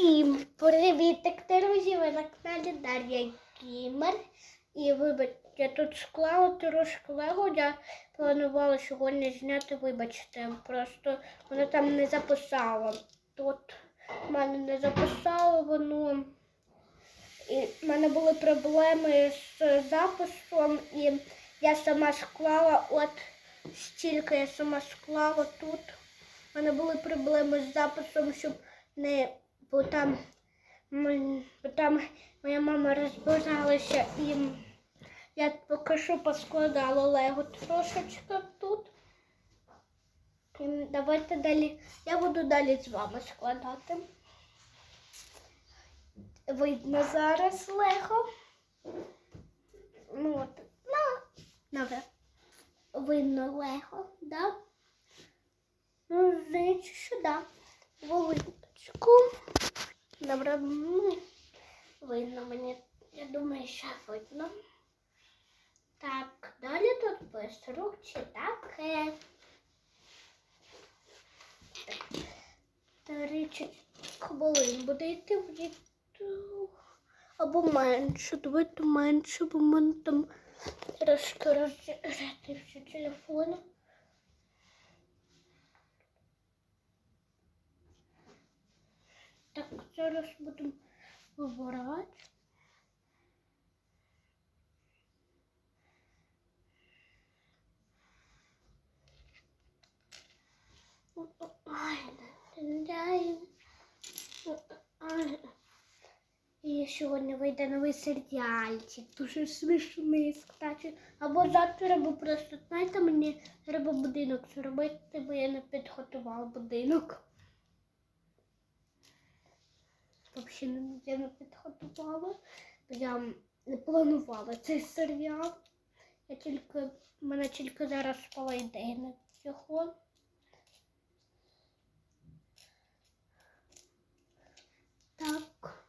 Всім привітик, друзі! Ви на каналі Дар'я Кімер. І вибачте, я тут склала трошки лего. Я планувала сьогодні зняти, вибачте, просто воно там не записало. Тут в мене не записало воно. І в мене були проблеми з записом, і я сама склала от стільки я сама склала тут. У мене були проблеми з записом, щоб не бо там, бо там моя мама розбиралася і я поки що поскладала лего трошечки тут. І давайте далі. Я буду далі з вами складати. Видно зараз лего. Ну от, на, нове. Видно лего, да? Ну, здається, що да. Волиночку. Добре, ну, видно мені. Я думаю, що видно. Так, далі тут чи таке. Тричі хвилин буде йти в діту. Або менше. Давайте менше, бо мене там трошки розрядився телефон. Так, зараз будемо вибирати. І сьогодні вийде новий серіальчик, дуже смішний, кстати. Або завтра, або просто, знаєте, мені треба будинок зробити, бо я не підготувала будинок. Взагалі не- я не підготувала. Я не планувала цей серіал. Я тільки, мене тільки зараз спала ідея на цього. Так.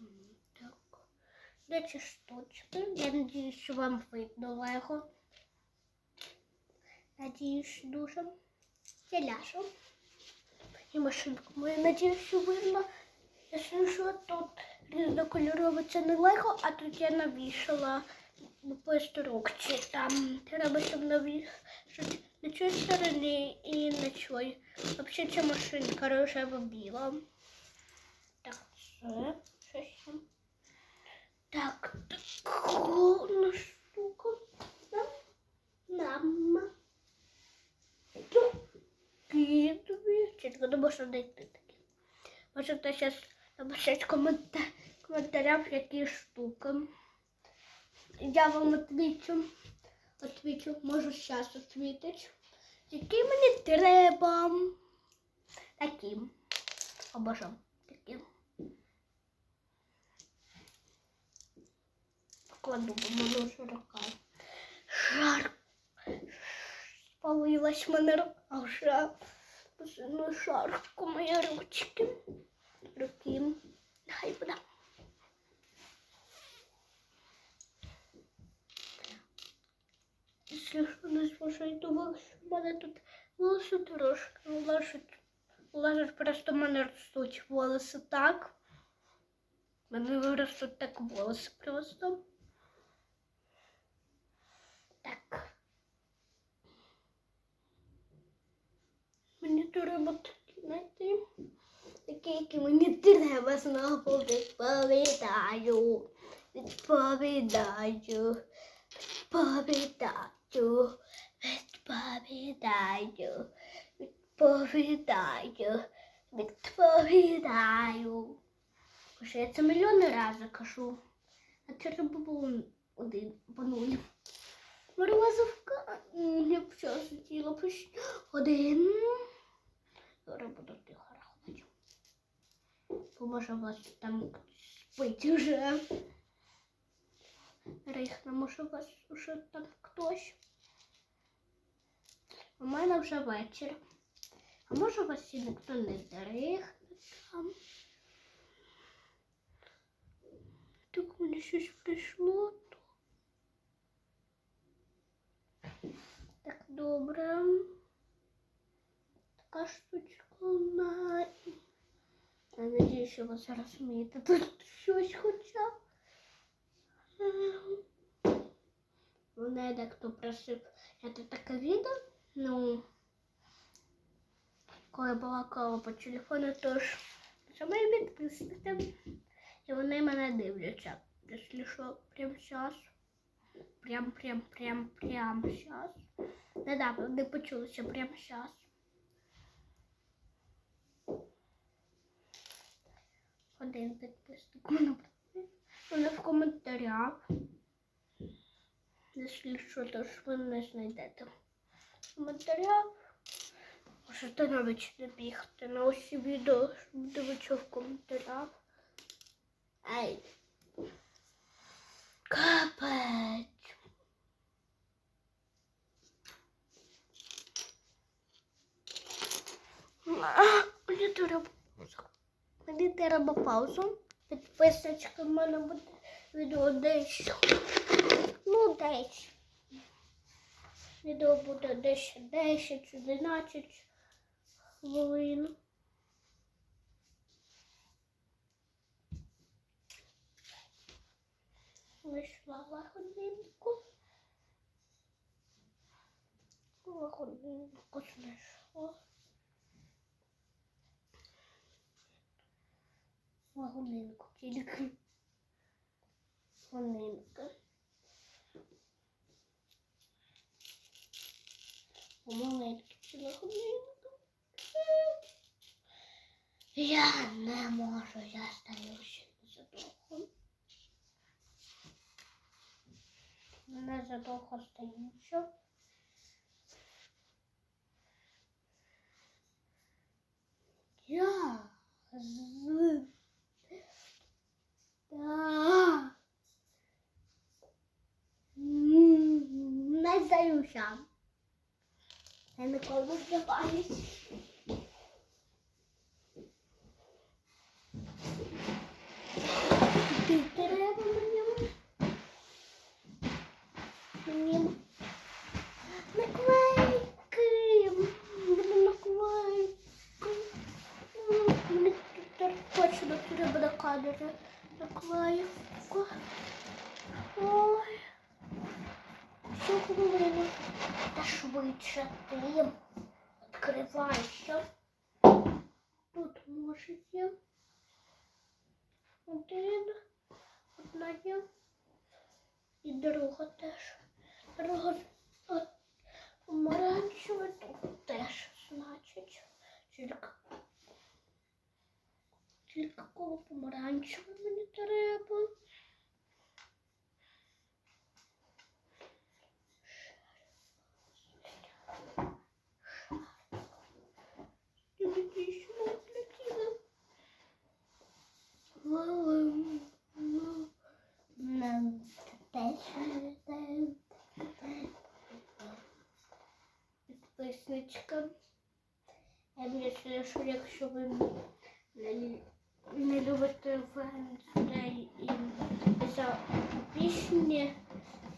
М, Так. Эти штучки. Я надеюсь, что вам видно лего. Надеюсь, дуже. Я ляжу. І машинку мою, надіюсь, що видно. Якщо що, тут різнокольорове це не лего, а тут я навішала по інструкції. Там треба, щоб навішати на цій стороні і на цій. Взагалі ця машинка рожева біла. Так, там. Так, такую штука. Тобі. Чітко не можна знайти такі. Можете зараз написати коментар, в коментарях, які штуки. Я вам відвічу. Відвічу, можу зараз відвітити. Які мені треба. Такі. Обожаю. Такі. Кладу, бо мене вже рука. Жар. Спалилась мене рука вже. Ну, жарко мої ручки. Руки. Хай буде. Якщо що не зважайте, волосся, в мене тут волосся трошки лежать. Лежать просто в мене ростуть волоси так. Мене виростуть так волоси просто. Так. Мені треба такі знайти. Такі, які мені треба знову відповідаю. Відповідаю. Відповідаю. Відповідаю. Відповідаю. Відповідаю. Вже я це мільйони разів кажу. А треба було один по нуль. Морозовка. Зараз хотіла пиш. Один. Зараз буду тихо рахувати. Поможе вас там спить уже. Рихна, може вас уже там хтось. У мене вже вечір. А може вас і ніхто не зарихне там. Так мені щось прийшло. Добре. Така штучка у нас. Я надіюсь, що ви зараз вмієте тут щось хоча. б. Мене дехто просив зняти таке відео. Ну, коли балакала по телефону, тож це мої підписники. І вони мене дивляться. Якщо що, прямо зараз. Прям, прям, прям, прямо зараз. Недавно не почулося прямо зараз. Один підписник мене в коментарях. Якщо що, то ж ви не знайдете. В коментарях можете навіть не бігти на усі відео, щоб дивитися в коментарях. Ай. Капець. А, Мені треба Мені треба паузу. Підписочка в мене буде відео десь. Ну, десь. Відео буде десь 10 11 хвилин. Вийшла на годинку. Знайшла. Вагонинку тільки. Вагонинка. Маленька ціла годинка. Я не можу, я стою ще задовго. Мене задовго стаючи. Я з Да. М, Не здаюся. Я ніколи не здаваюсь. Ти треба мені. Мені наклейки. Треба на камері наклейку. Та швидше ти відкривайся. Тут може є. Один. Одна є. І друга теж. Друга помаранчева тут теж, значить. Тільки, тільки коло помаранчева мені треба. Дивіться, що відлетіло. Нам теж підписничка. Я мислю, що якщо ви не, любите Венздей і за пісні,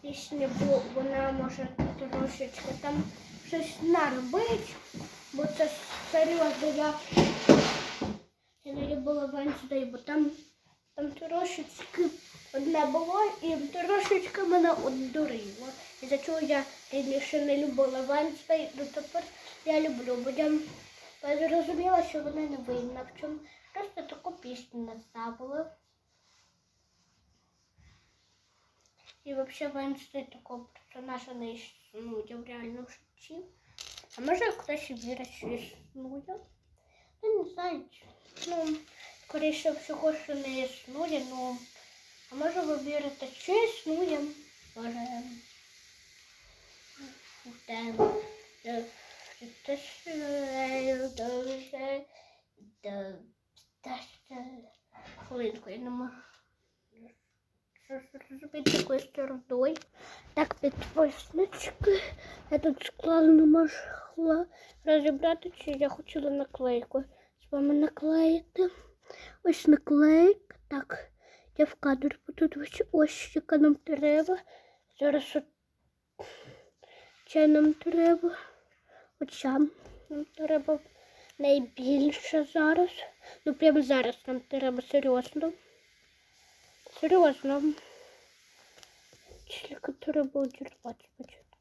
пісні, бо вона може трошечки там щось наробити, бо це серйозно я, я не любила Венздей, бо там, там трошечки одне було і трошечки мене одурило. І за чого я раніше не любила Венздей, ну тепер я люблю, бо я зрозуміла, що вона не винна в чому. Просто таку пісню наставили. І взагалі Венздей такого персонажа не існує в реальному житті. А може хтось і вірить, що існує? Я не знаю. Ну, скоріше всього, що не існує, ну. А може ви вірите, що існує? Може. Хвилинку, я не можу. Такою стороною? Так, підписнички. Я тут склала не можу розібрати, чи я хотіла наклейку з вами наклеїти. Ось наклейка. Так, я в кадрі буду ось, ось яка нам треба. Зараз от ще нам треба. Оця нам треба найбільше зараз. Ну прямо зараз нам треба серйозно. Серйозно. Тільки треба одірвати спочатку.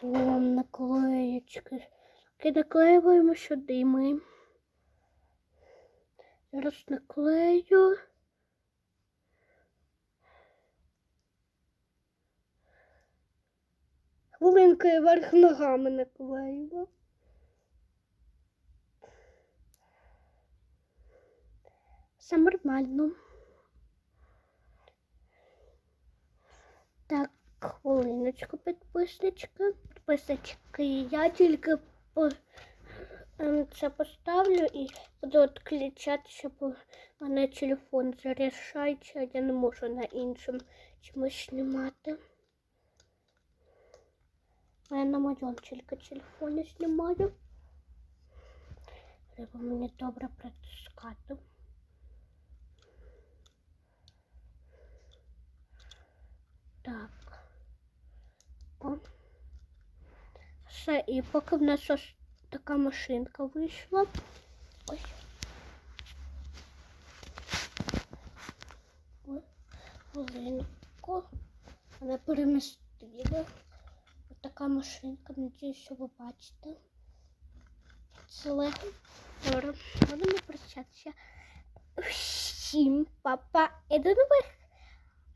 Вон наклеєчки. Таки наклеюємо сюди ми. Зараз наклею. Хвилинкою верх ногами наклеїла. Все нормально. Так, хвилиночку. Підписнички. Я тільки по, ем, це поставлю і буду відключати, щоб мене телефон заряджається, я не можу на іншому чомусь знімати. А я на моєму тільки телефоні знімаю. Треба мені добре притискати. Так. О. Все, і поки в нас ось така машинка вийшла. Ось. Ой, хвилинку. Вона перемістила. Така машинка, надіюсь, що ви бачите. Це лего. Добре, будемо прощатися. Всім папа і до нових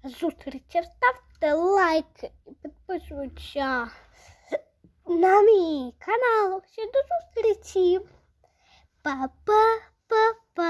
зустрічей. Ставте лайки і підписуйтеся на мій канал. Всім до зустрічі. Па-па-па-па.